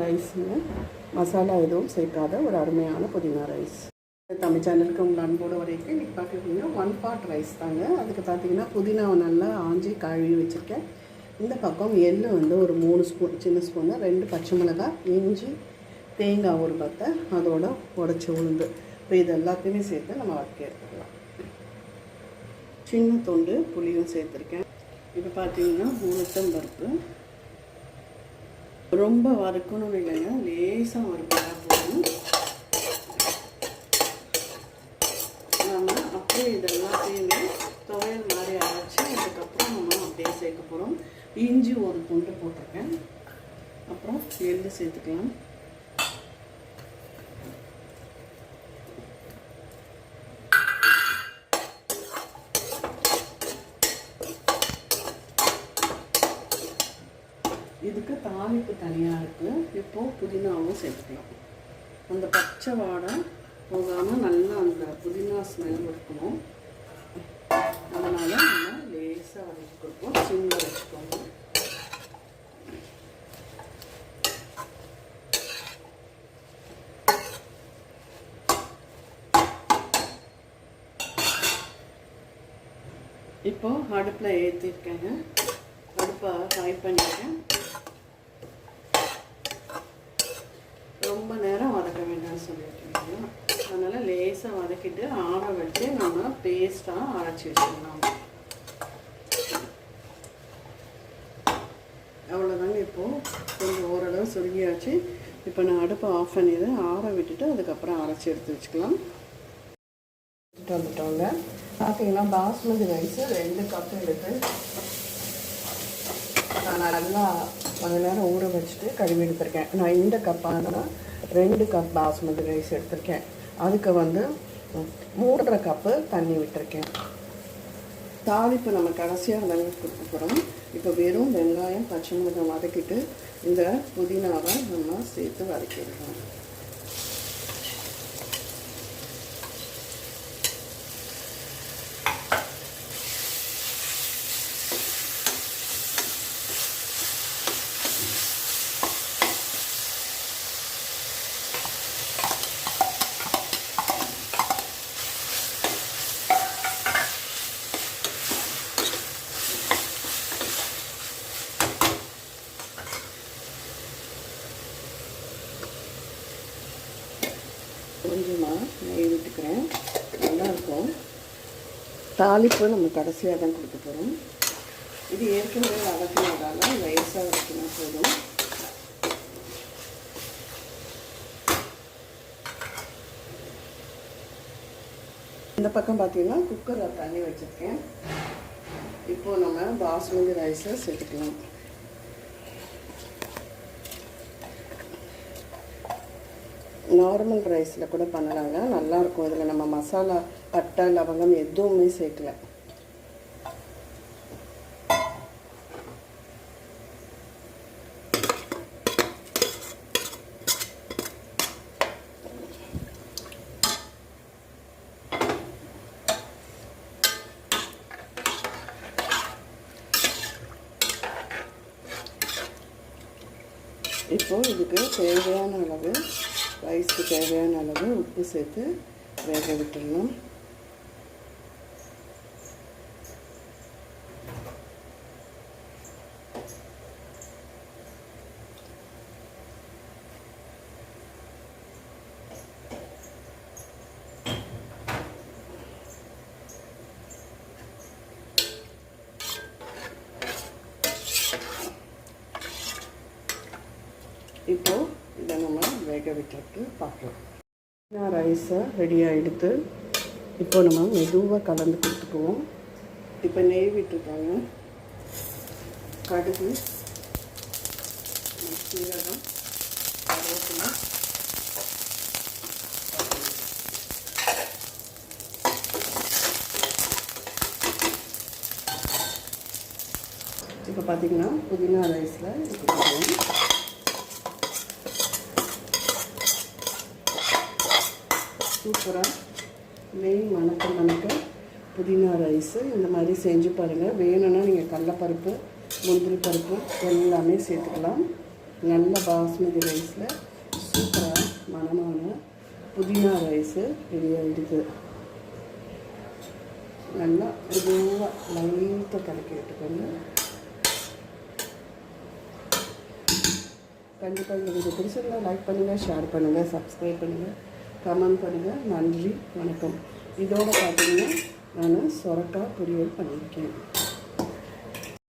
ரைஸுங்க. மசாலா எதுவும் சேர்க்காத ஒரு அருமையான புதினா ரைஸ். தமிழ் சேனலுக்கு உங்கள் அன்போடு வரைக்கும் இன்றைக்கி பார்த்துக்கிட்டிங்கன்னா ஒன் பாட் ரைஸ் தாங்க. அதுக்கு பார்த்தீங்கன்னா புதினாவை நல்லா ஆஞ்சி கழுவி வச்சுருக்கேன். இந்த பக்கம் எள்ளு வந்து ஒரு மூணு ஸ்பூன் சின்ன ஸ்பூனு ரெண்டு பச்சை மிளகாய் இஞ்சி தேங்காய் ஒரு பத்தை அதோட உடச்சி உளுந்து. இப்போ இது எல்லாத்தையுமே சேர்த்து நம்ம வதக்கி எடுத்துக்கலாம். சின்ன தொண்டு புளியும் சேர்த்துருக்கேன். இப்போ பார்த்தீங்கன்னா உளுத்தம் பருப்பு ரொம்ப வறுக்கணும் இல்லைங்க லேசாக வறுப்பா போகணும் நம்ம அப்படியே இதெல்லாத்தையுமே துவையல் மாதிரி அரைச்சி அதுக்கப்புறம் நம்ம அப்படியே சேர்க்க போகிறோம் இஞ்சி ஒரு துண்டு போட்டிருக்கேன். அப்புறம் எள்ளு சேர்த்துக்கலாம். இதுக்கு தாளிப்பு தனியாக இருக்குது இப்போது புதினாவும் சேர்த்துக்கலாம். அந்த பச்சை வாடை போகாமல் நல்லா அந்த புதினா ஸ்மெல் இருக்கணும். அதனால் நம்ம லேசாக வதக்கி கொடுப்போம். சிம்மில் வச்சுக்கோங்க. இப்போது அடுப்பில் ஏற்றிருக்கேங்க அடுப்பை ஃப்ரை பண்ணிட்டேன் ரொம்ப நேரம் வதக்க வேண்டாம்னு சொல்லியிருக்கீங்க அதனால் லேசாக ஆற வச்சு நம்ம பேஸ்ட்டாக அரைச்சி வச்சுக்கலாம் அவ்வளோதாங்க இப்போது கொஞ்சம் ஓரளவு சுருங்கியாச்சு இப்போ நான் அடுப்பை ஆஃப் பண்ணிடு ஆற விட்டுட்டு அதுக்கப்புறம் அரைச்சி எடுத்து வச்சுக்கலாம். எடுத்துகிட்டு வந்துட்டோங்க. பார்த்தீங்கன்னா பாஸ்மதி ரைஸு ரெண்டு கப் எடுத்து நான் நல்லா கொஞ்ச நேரம் ஊற வச்சுட்டு கழுவி எடுத்திருக்கேன். நான் இந்த கப்பாக ரெண்டு கப் பாஸ்மதி ரைஸ் எடுத்திருக்கேன். அதுக்கு வந்து மூன்றரை கப்பு தண்ணி விட்டுருக்கேன். தாளிப்பு நம்ம கடைசியாக தாங்க கொடுக்க போகிறோம் இப்போ வெறும் வெங்காயம் பச்சை மிளகாய் வதக்கிட்டு இந்த புதினாவை நம்ம சேர்த்து வதக்கிடுறோம் கொஞ்சமாக நெய் விட்டுக்கிறேன் நல்லாயிருக்கும். தாளிப்பு நம்ம கடைசியாக தான் கொடுக்க போகிறோம் இது ஏற்கனவே வதக்கினதால லேசாக வதக்கினா போதும். இந்த பக்கம் பார்த்தீங்கன்னா குக்கரில் தண்ணி வச்சுருக்கேன். இப்போது நம்ம பாஸ்மதி ரைஸை சேர்த்துக்கலாம். நார்மல் ரைஸில் கூட பண்ணலாங்க. நல்லாயிருக்கும் இதில் நம்ம மசாலா பட்டை லவங்கம் எதுவுமே சேர்க்கல. இப்போது இதுக்கு தேவையான அளவு ரைஸ்க்கு தேவையான அளவு உப்பு சேர்த்து வேக விட்டுடணும். இப்போது இதை நம்ம வேக விட்டுட்டு பார்க்கலாம். புதினா ரைஸை ரெடியாக எடுத்து இப்போ நம்ம மெதுவாக கலந்து கொடுத்துக்குவோம். இப்போ நெய் விட்டுருக்காங்க. கடுகு சீரகம் கருவேப்பிலை. இப்போ பார்த்தீங்கன்னா புதினா ரைஸில் இப்போ சூப்பராக நெய் மணக்க மணக்க புதினா ரைஸு இந்த மாதிரி செஞ்சு பாருங்கள் வேணும்னா நீங்கள் கடலப்பருப்பு முந்திரி பருப்பு எல்லாமே சேர்த்துக்கலாம். நல்ல பாஸ்மதி ரைஸில் சூப்பராக மணமான புதினா ரைஸு ரெடி ஆகிடுது நல்லா மெதுவாக லைட்டாக கலக்கி விட்டுக்கோங்க கண்டிப்பாக இந்த வீடியோ பிடிச்சிருந்தா லைக் பண்ணுங்கள் ஷேர் பண்ணுங்கள் சப்ஸ்கிரைப் பண்ணுங்கள் கமெண்ட் பண்ணுங்கள் நன்றி வணக்கம். இதோடு பார்த்திங்கன்னா நான் சொரக்காய் பொரியல் பண்ணியிருக்கேன்.